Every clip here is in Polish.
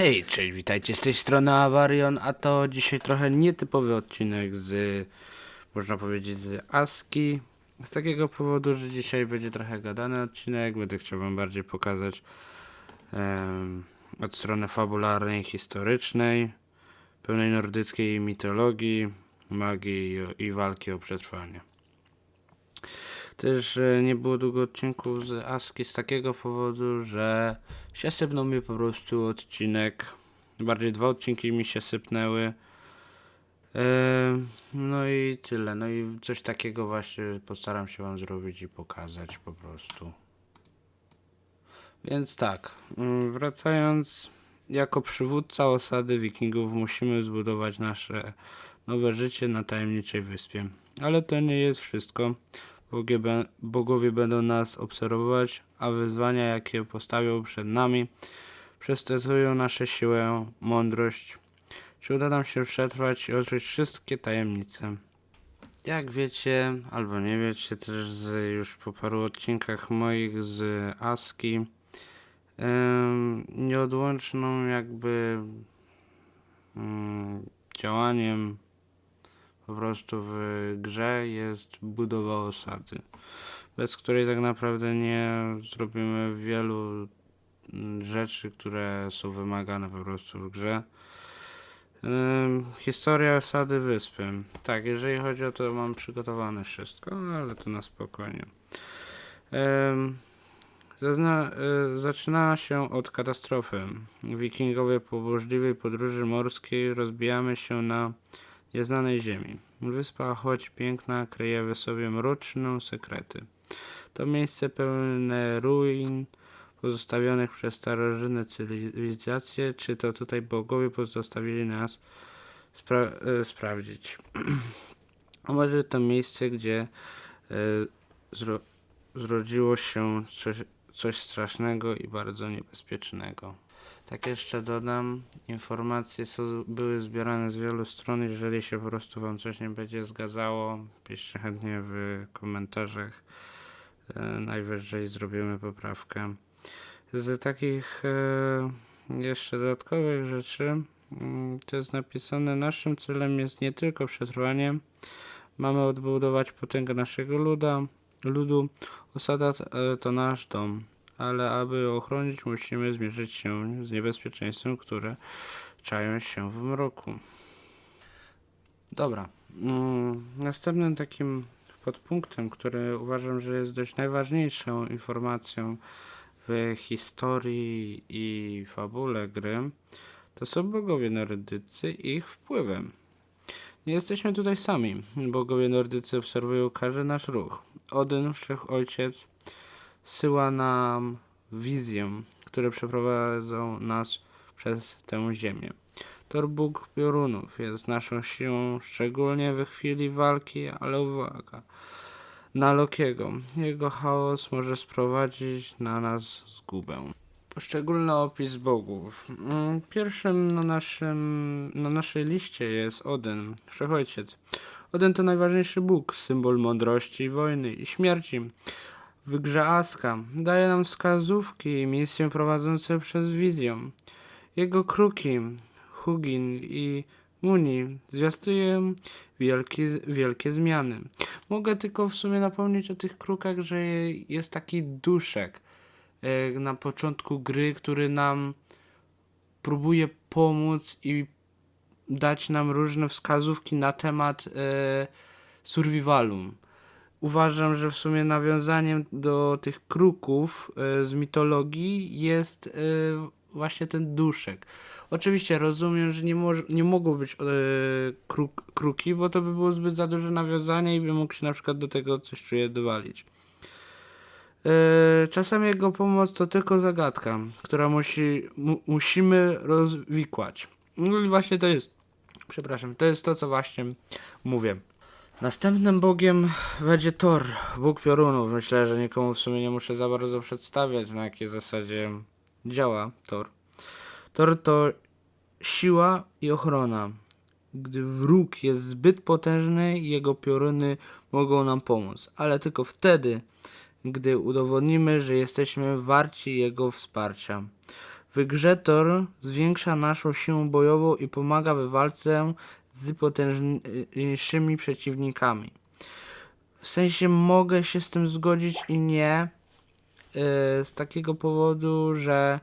Hej, cześć, witajcie z tej strony a to dzisiaj trochę nietypowy odcinek z, można powiedzieć, z ASKI. Z takiego powodu, że dzisiaj będzie trochę gadany odcinek, będę chciał wam bardziej pokazać em, od strony fabularnej, historycznej, pełnej nordyckiej mitologii, magii i, i walki o przetrwanie. Też e, nie było długo odcinków z Aski z takiego powodu, że się sypnął mi po prostu odcinek. Bardziej dwa odcinki mi się sypnęły. E, no i tyle. No i coś takiego właśnie postaram się wam zrobić i pokazać po prostu. Więc tak, mm, wracając, jako przywódca osady wikingów musimy zbudować nasze nowe życie na tajemniczej wyspie. Ale to nie jest wszystko. Bogowie będą nas obserwować, a wyzwania, jakie postawią przed nami, przetestują nasze siłę, mądrość. Czy uda nam się przetrwać i odkryć wszystkie tajemnice? Jak wiecie, albo nie wiecie też z, już po paru odcinkach moich z ASKI, em, nieodłączną jakby mm, działaniem po prostu w grze jest budowa osady, bez której tak naprawdę nie zrobimy wielu mm, rzeczy, które są wymagane po prostu w grze. Historia osady wyspy. Tak, jeżeli chodzi o to, mam przygotowane wszystko, no ale to na spokojnie. Zazna- y, zaczynała się od katastrofy. Wikingowie po burzliwej podróży morskiej rozbijamy się na nieznanej ziemi. Wyspa, choć piękna, kryje w sobie mroczne sekrety. To miejsce pełne ruin pozostawionych przez starożytne cywilizacje. Czy to tutaj bogowie pozostawili nas spra- e, sprawdzić? Może to miejsce, gdzie e, zro- zrodziło się coś, coś strasznego i bardzo niebezpiecznego. Tak jeszcze dodam, informacje są, były zbierane z wielu stron. Jeżeli się po prostu Wam coś nie będzie zgadzało, piszcie chętnie w komentarzach. E, najwyżej zrobimy poprawkę. Z takich e, jeszcze dodatkowych rzeczy, mm, to jest napisane, naszym celem jest nie tylko przetrwanie, mamy odbudować potęgę naszego luda, ludu. Osada e, to nasz dom ale aby ochronić, musimy zmierzyć się z niebezpieczeństwem, które czają się w mroku. Dobra. Mm, Następnym takim podpunktem, który uważam, że jest dość najważniejszą informacją w historii i fabule gry, to są bogowie nordycy i ich wpływem. Nie jesteśmy tutaj sami. Bogowie nordycy obserwują każdy nasz ruch. Odyn, wszechojciec, syła nam wizję, które przeprowadzą nas przez tę ziemię. Thor Bóg piorunów jest naszą siłą, szczególnie w chwili walki, ale uwaga, na Lokiego. Jego chaos może sprowadzić na nas zgubę. Poszczególny opis bogów. Mm, Pierwszym na, naszym, na naszej liście jest Odyn, Wszechojciec. Odyn to najważniejszy bóg, symbol mądrości, wojny i śmierci. W grze Aska daje nam wskazówki i misje prowadzące przez wizję. Jego kruki, Hugin i Muni zwiastują wielkie, wielkie zmiany. Mogę tylko w sumie napomnieć o tych krukach, że jest taki duszek e, na początku gry, który nam próbuje pomóc i dać nam różne wskazówki na temat e, survivalu uważam, że w sumie nawiązaniem do tych kruków e, z mitologii jest e, właśnie ten duszek. Oczywiście rozumiem, że nie, moż, nie mogą być e, kruk, kruki, bo to by było zbyt za duże nawiązanie i by mógł się na przykład do tego coś czuje dowalić. Czasem jego pomoc to tylko zagadka, która musi, mu, musimy rozwikłać. No i właśnie to jest, przepraszam, to jest to, co właśnie mówię. Następnym bogiem będzie Thor, bóg piorunów. Myślę, że nikomu w sumie nie muszę za bardzo przedstawiać, na jakiej zasadzie działa Thor. Thor to siła i ochrona. Gdy wróg jest zbyt potężny, jego pioruny mogą nam pomóc, ale tylko wtedy, gdy udowodnimy, że jesteśmy warci jego wsparcia. W grze Thor zwiększa naszą siłę bojową i pomaga w walce z potężniejszymi przeciwnikami. W sensie mogę się z tym zgodzić i nie. yy, z takiego powodu, że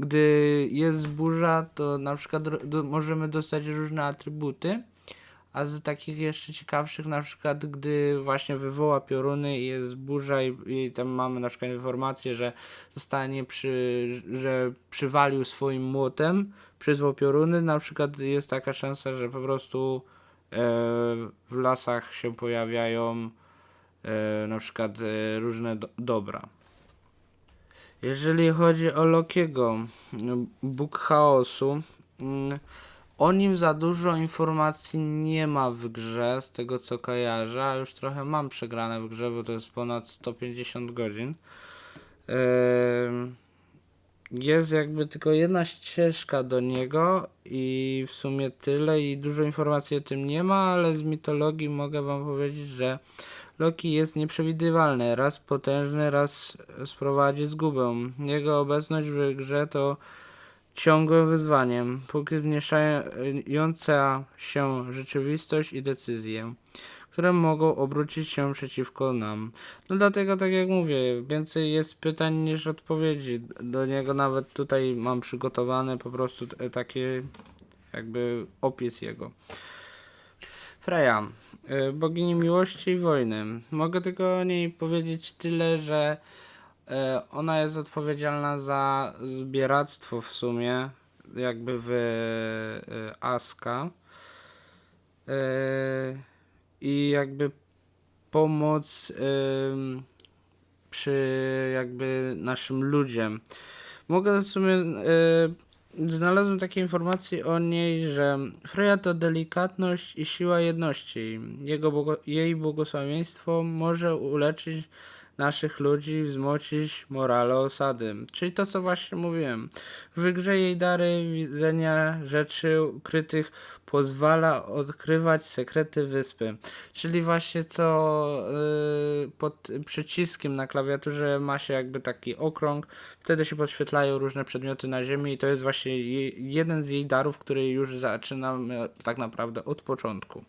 gdy jest burza, to na przykład możemy dostać różne atrybuty. A z takich jeszcze ciekawszych, na przykład gdy właśnie wywoła pioruny i jest burza i, i tam mamy na przykład informację, że zostanie przy, że przywalił swoim młotem, przyzwał pioruny, na przykład jest taka szansa, że po prostu e, w lasach się pojawiają e, na przykład e, różne do, dobra. Jeżeli chodzi o Lokiego, Bóg Chaosu, mm, o nim za dużo informacji nie ma w grze, z tego co kojarzę, a już trochę mam przegrane w grze, bo to jest ponad 150 godzin. Em, Jest jakby tylko jedna ścieżka do niego i w sumie tyle i dużo informacji o tym nie ma, ale z mitologii mogę wam powiedzieć, że Loki jest nieprzewidywalny, raz potężny, raz sprowadzi zgubę. Jego obecność w grze to ciągłym wyzwaniem, póki zmniejszająca się rzeczywistość i decyzje, które mogą obrócić się przeciwko nam. No dlatego, tak jak mówię, więcej jest pytań niż odpowiedzi. Do niego nawet tutaj mam przygotowany po prostu t- taki jakby opis jego. Freya, y, bogini miłości i wojny. Mogę tylko o niej powiedzieć tyle, że e, ona jest odpowiedzialna za zbieractwo w sumie, jakby w e, Aska. E, I jakby pomoc przy jakby naszym ludziom. Mogę w sumie e, znalazłem takie informacje o niej, że Freya to delikatność i siła jedności. Jego jej błogosławieństwo może uleczyć naszych ludzi, wzmocnić morale osady. Czyli to, co właśnie mówiłem. W grze jej dary widzenia rzeczy ukrytych pozwala odkrywać sekrety wyspy. Czyli właśnie co yy, pod przyciskiem na klawiaturze ma się jakby taki okrąg, wtedy się podświetlają różne przedmioty na ziemi i to jest właśnie jeden z jej darów, który już zaczynamy tak naprawdę od początku.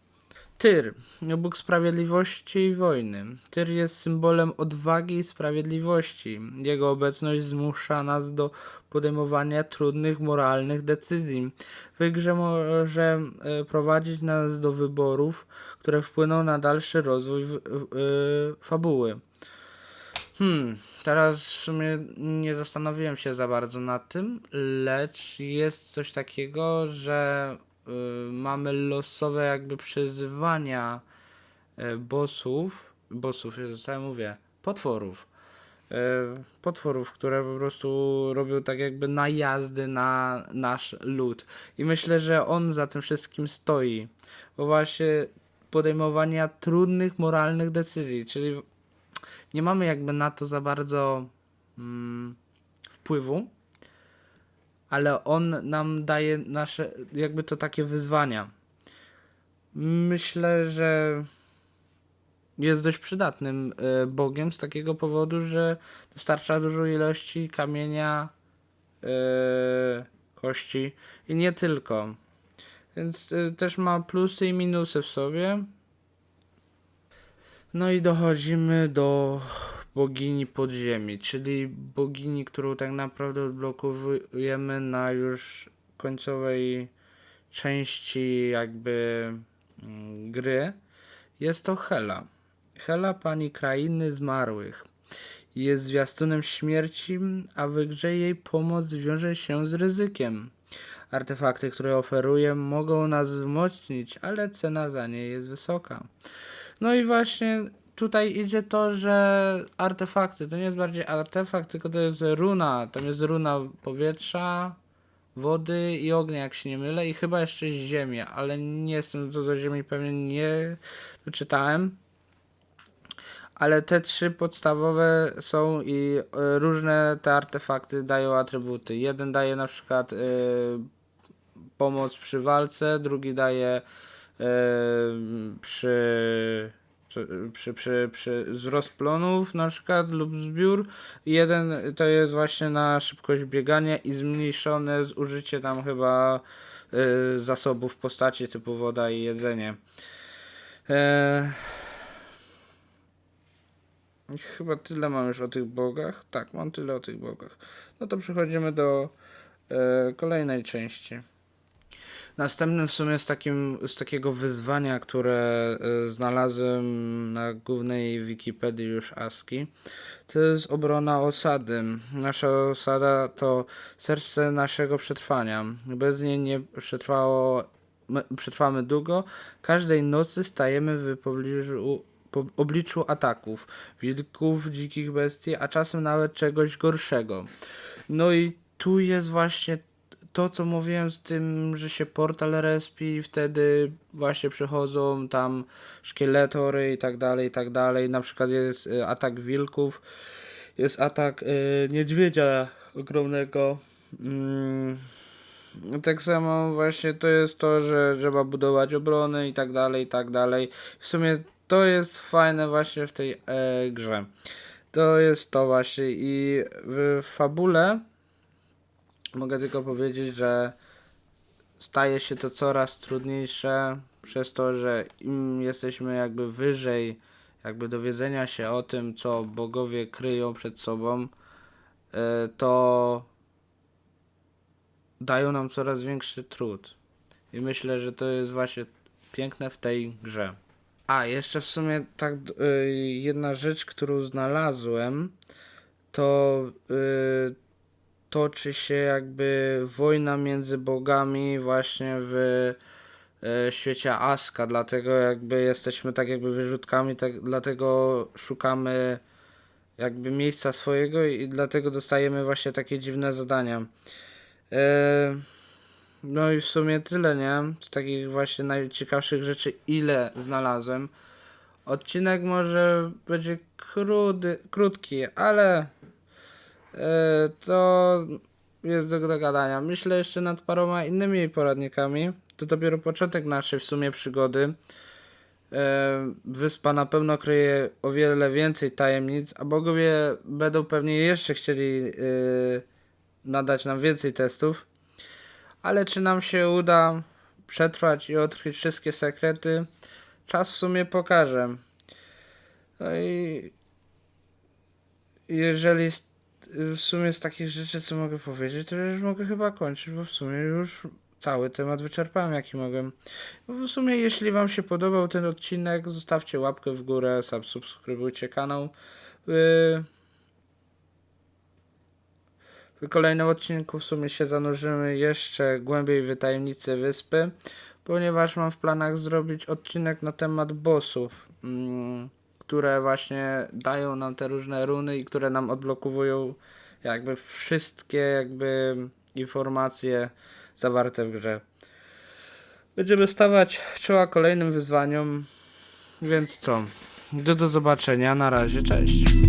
Tyr, Bóg sprawiedliwości i wojny. Tyr jest symbolem odwagi i sprawiedliwości. Jego obecność zmusza nas do podejmowania trudnych moralnych decyzji. W grze może e, prowadzić nas do wyborów, które wpłyną na dalszy rozwój w, w, e, fabuły. Hmm, teraz w sumie nie zastanowiłem się za bardzo nad tym, lecz jest coś takiego, że mamy losowe jakby przyzywania y, bossów, bossów, Jezu, co ja mówię, potworów. Y, potworów, które po prostu robią tak jakby najazdy na nasz lud. I myślę, że on za tym wszystkim stoi. Bo właśnie podejmowania trudnych moralnych decyzji, czyli nie mamy jakby na to za bardzo mm, wpływu, ale on nam daje nasze, jakby to takie wyzwania. Myślę, że jest dość przydatnym e, bogiem z takiego powodu, że dostarcza dużo ilości kamienia, e, kości i nie tylko. Więc e, też ma plusy i minusy w sobie. No i dochodzimy do bogini podziemi, czyli bogini, którą tak naprawdę odblokowujemy na już końcowej części jakby mm, gry. Jest to Hela. Hela, pani krainy zmarłych. Jest zwiastunem śmierci, a w grze jej pomoc wiąże się z ryzykiem. Artefakty, które oferuje, mogą nas wzmocnić, ale cena za nie jest wysoka. No i właśnie tutaj idzie to, że artefakty, to nie jest bardziej artefakt, tylko to jest runa. Tam jest runa powietrza, wody i ognia, jak się nie mylę, i chyba jeszcze ziemi, ale nie jestem co do ziemi pewnie nie wyczytałem. Ale te trzy podstawowe są i e, różne te artefakty dają atrybuty. Jeden daje na przykład e, pomoc przy walce, drugi daje e, przy Przy, przy, przy, przy wzrost plonów na przykład lub zbiór. Jeden to jest właśnie na szybkość biegania i zmniejszone zużycie tam chyba y, zasobów w postaci typu woda i jedzenie. E, Chyba tyle mam już o tych bogach. Tak, mam tyle o tych bogach. No to przechodzimy do e, kolejnej części. Następnym w sumie z, takim, z takiego wyzwania, które e, znalazłem na głównej Wikipedii już ASCII, to jest obrona osady. Nasza osada to serce naszego przetrwania. Bez niej nie przetrwało, my- przetrwamy długo. Każdej nocy stajemy w pobliżu, po obliczu ataków, wilków, dzikich bestii, a czasem nawet czegoś gorszego. No i tu jest właśnie to, co mówiłem z tym, że się portal respi wtedy właśnie przychodzą tam szkieletory i tak dalej, i tak dalej. Na przykład jest y, atak wilków, jest atak y, niedźwiedzia ogromnego. Mm, tak samo właśnie to jest to, że trzeba budować obrony i tak dalej, i tak dalej. W sumie to jest fajne właśnie w tej e, grze. To jest to właśnie i w fabule mogę tylko powiedzieć, że staje się to coraz trudniejsze przez to, że im jesteśmy jakby wyżej jakby dowiedzenia się o tym, co bogowie kryją przed sobą, e, to dają nam coraz większy trud. I myślę, że to jest właśnie piękne w tej grze. A, jeszcze w sumie tak y, jedna rzecz, którą znalazłem, to y, toczy się jakby wojna między bogami właśnie w e, świecie Aska, dlatego jakby jesteśmy tak jakby wyrzutkami, tak, dlatego szukamy jakby miejsca swojego i, dlatego dostajemy właśnie takie dziwne zadania. E, no i w sumie tyle, nie? Z takich właśnie najciekawszych rzeczy, ile znalazłem. Odcinek może będzie krudy, krótki, ale to jest do dogadania. Myślę jeszcze nad paroma innymi poradnikami. To dopiero początek naszej w sumie przygody. E, Wyspa na pewno kryje o wiele więcej tajemnic, a bogowie będą pewnie jeszcze chcieli e, nadać nam więcej testów. Ale czy nam się uda przetrwać i odkryć wszystkie sekrety? Czas w sumie pokaże. No i jeżeli w sumie z takich rzeczy, co mogę powiedzieć, to już mogę chyba kończyć, bo w sumie już cały temat wyczerpałem, jaki mogłem. W sumie, jeśli Wam się podobał ten odcinek, zostawcie łapkę w górę, subskrybujcie kanał. Yy, w kolejnym odcinku w sumie się zanurzymy jeszcze głębiej w tajemnice wyspy, ponieważ mam w planach zrobić odcinek na temat bossów, mm, które właśnie dają nam te różne runy i które nam odblokowują jakby wszystkie jakby informacje zawarte w grze. Będziemy stawać czoła kolejnym wyzwaniom, więc co? Do, do zobaczenia, na razie, cześć.